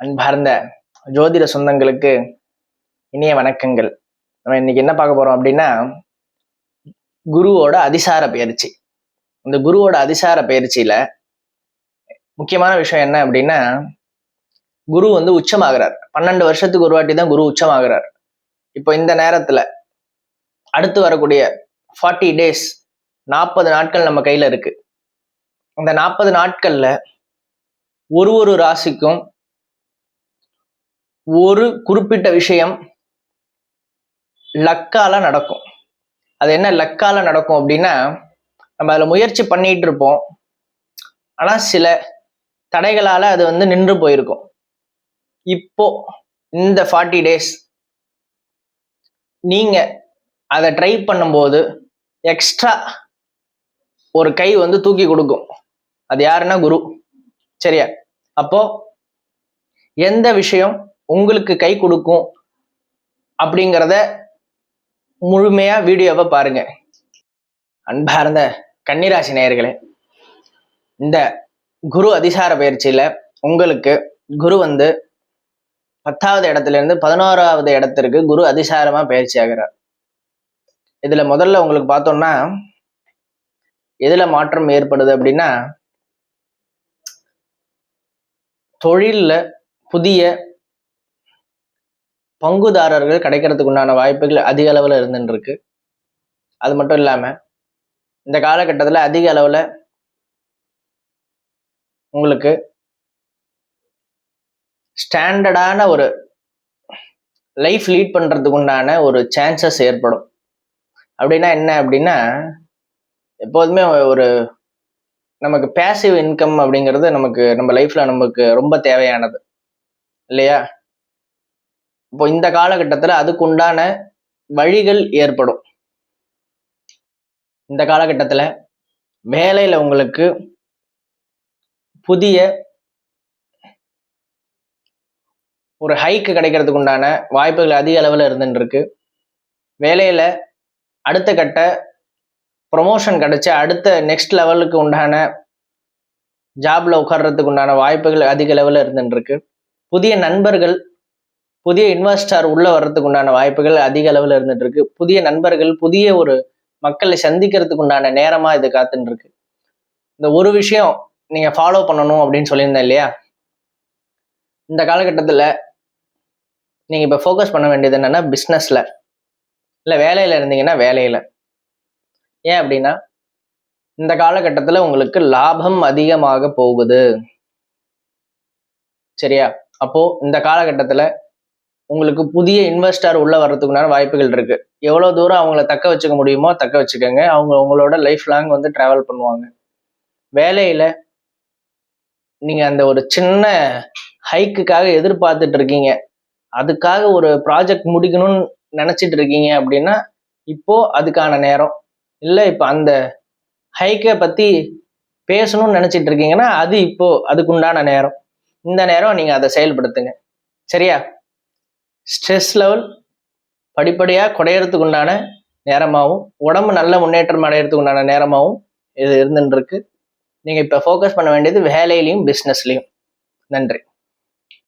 அன்பார்ந்த ஜோதிட சொந்தங்களுக்கு இனிய வணக்கங்கள். நம்ம இன்னைக்கு என்ன பார்க்க போறோம் அப்படின்னா குருவோட அதிசார பயிற்சி. இந்த குருவோட அதிசார பயிற்சியில முக்கியமான விஷயம் என்ன அப்படின்னா குரு வந்து உச்சமாகிறார். பன்னெண்டு வருஷத்துக்கு ஒரு வாட்டி தான் குரு உச்சமாகிறார். இப்போ இந்த நேரத்துல அடுத்து வரக்கூடிய ஃபார்ட்டி டேஸ் நாற்பது நாட்கள் நம்ம கையில இருக்கு. அந்த நாற்பது நாட்கள்ல ஒரு ஒரு ராசிக்கும் ஒரு குறிப்பிட்ட விஷயம் லக்கால நடக்கும். அது என்ன லக்கால நடக்கும் அப்படின்னா நம்ம அதில் முயற்சி பண்ணிட்டு இருப்போம். ஆனால் சில தடைகளால அது வந்து நின்று போயிருக்கும். இப்போ இந்த ஃபார்ட்டி டேஸ் நீங்க அதை ட்ரை பண்ணும்போது எக்ஸ்ட்ரா ஒரு கை வந்து தூக்கி கொடுக்கும். அது யாருன்னா குரு. சரியா? அப்போ எந்த விஷயம் உங்களுக்கு கை கொடுக்கும் அப்படிங்கிறத முழுமையாக வீடியோவை பாருங்க. அன்பார்ந்த கன்னிராசி நேயர்களே இந்த குரு அதிசார பயிற்சியில உங்களுக்கு குரு வந்து பத்தாவது இடத்துல இருந்து பதினோராவது இடத்திற்கு குரு அதிசாரமா பயிற்சி ஆகிறார். இதில் முதல்ல உங்களுக்கு பார்த்தோம்னா எதில் மாற்றம் ஏற்படுது அப்படின்னா தொழில்ல புதிய பங்குதாரர்கள் கிடைக்கிறதுக்கு உண்டான வாய்ப்புகள் அதிக அளவில் இருந்துருக்கு அது மட்டும் இல்லாமல் இந்த காலகட்டத்தில் அதிக அளவில் உங்களுக்கு ஸ்டாண்டர்டான ஒரு லைஃப் லீட் பண்ணுறதுக்குண்டான ஒரு சான்சஸ் ஏற்படும். அப்படின்னா என்ன அப்படின்னா எப்போதுமே ஒரு நமக்கு பேசிவ் இன்கம் அப்படிங்கிறது நமக்கு நம்ம லைஃப்பில் நமக்கு ரொம்ப தேவையானது. இல்லையா? இப்போ இந்த காலகட்டத்தில் அதுக்கு உண்டான வழிகள் ஏற்படும். இந்த காலகட்டத்தில் வேலையில் உங்களுக்கு புதிய ஒரு ஹைக்கு கிடைக்கிறதுக்கு உண்டான வாய்ப்புகள் அதிக அளவில் இருந்துருக்கு வேலையில் அடுத்த கட்ட ப்ரொமோஷன் கிடைச்ச அடுத்த நெக்ஸ்ட் லெவலுக்கு உண்டான ஜாப்ல உட்கார்றதுக்கு உண்டான வாய்ப்புகள் அதிக லெவலில் இருந்துருக்கு புதிய நண்பர்கள் புதிய இன்வெஸ்டர் உள்ள வர்றதுக்கு உண்டான வாய்ப்புகள் அதிக அளவில் இருந்துட்டு இருக்கு. புதிய நண்பர்கள் புதிய ஒரு மக்களை சந்திக்கிறதுக்கு உண்டான நேரமா இது காத்துட்டு இருக்கு. இந்த ஒரு விஷயம் நீங்க ஃபாலோ பண்ணணும் அப்படின்னு சொல்லியிருந்தேன் இல்லையா? இந்த காலகட்டத்தில் நீங்க இப்போ ஃபோக்கஸ் பண்ண வேண்டியது என்னன்னா பிஸ்னஸ்ல இல்லை வேலையில இருந்தீங்கன்னா வேலையில. ஏன் அப்படின்னா இந்த காலகட்டத்தில் உங்களுக்கு லாபம் அதிகமாக போகுது. சரியா? அப்போ இந்த காலகட்டத்தில் உங்களுக்கு புதிய இன்வெஸ்டர் உள்ள வர்றதுக்குண்டான வாய்ப்புகள் இருக்கு. எவ்வளோ தூரம் அவங்கள தக்க வச்சுக்க முடியுமோ தக்க வச்சுக்கோங்க. அவங்க உங்களோட லைஃப் லாங் வந்து ட்ராவல் பண்ணுவாங்க. வேலையில நீங்க அந்த ஒரு சின்ன ஹைக்குக்காக எதிர்பார்த்துட்டு இருக்கீங்க. அதுக்காக ஒரு ப்ராஜெக்ட் முடிக்கணும்னு நினச்சிட்டு இருக்கீங்க அப்படின்னா இப்போ அதுக்கான நேரம். இல்லை இப்போ அந்த ஹைக்கை பற்றி பேசணும்னு நினச்சிட்டு இருக்கீங்கன்னா அது இப்போ அதுக்குண்டான நேரம். இந்த நேரம் நீங்கள் அதை செயல்படுத்துங்க. சரியா? ஸ்ட்ரெஸ் லெவல் படிப்படியாக குறையறதுக்கு உண்டான நேரமாகவும் உடம்பு நல்ல முன்னேற்றம் அடையிறதுக்கு உண்டான நேரமாகவும் இது இருந்துருக்கு நீங்கள் இப்போ ஃபோக்கஸ் பண்ண வேண்டியது வேலையிலையும் பிஸ்னஸ்லையும் நன்றி.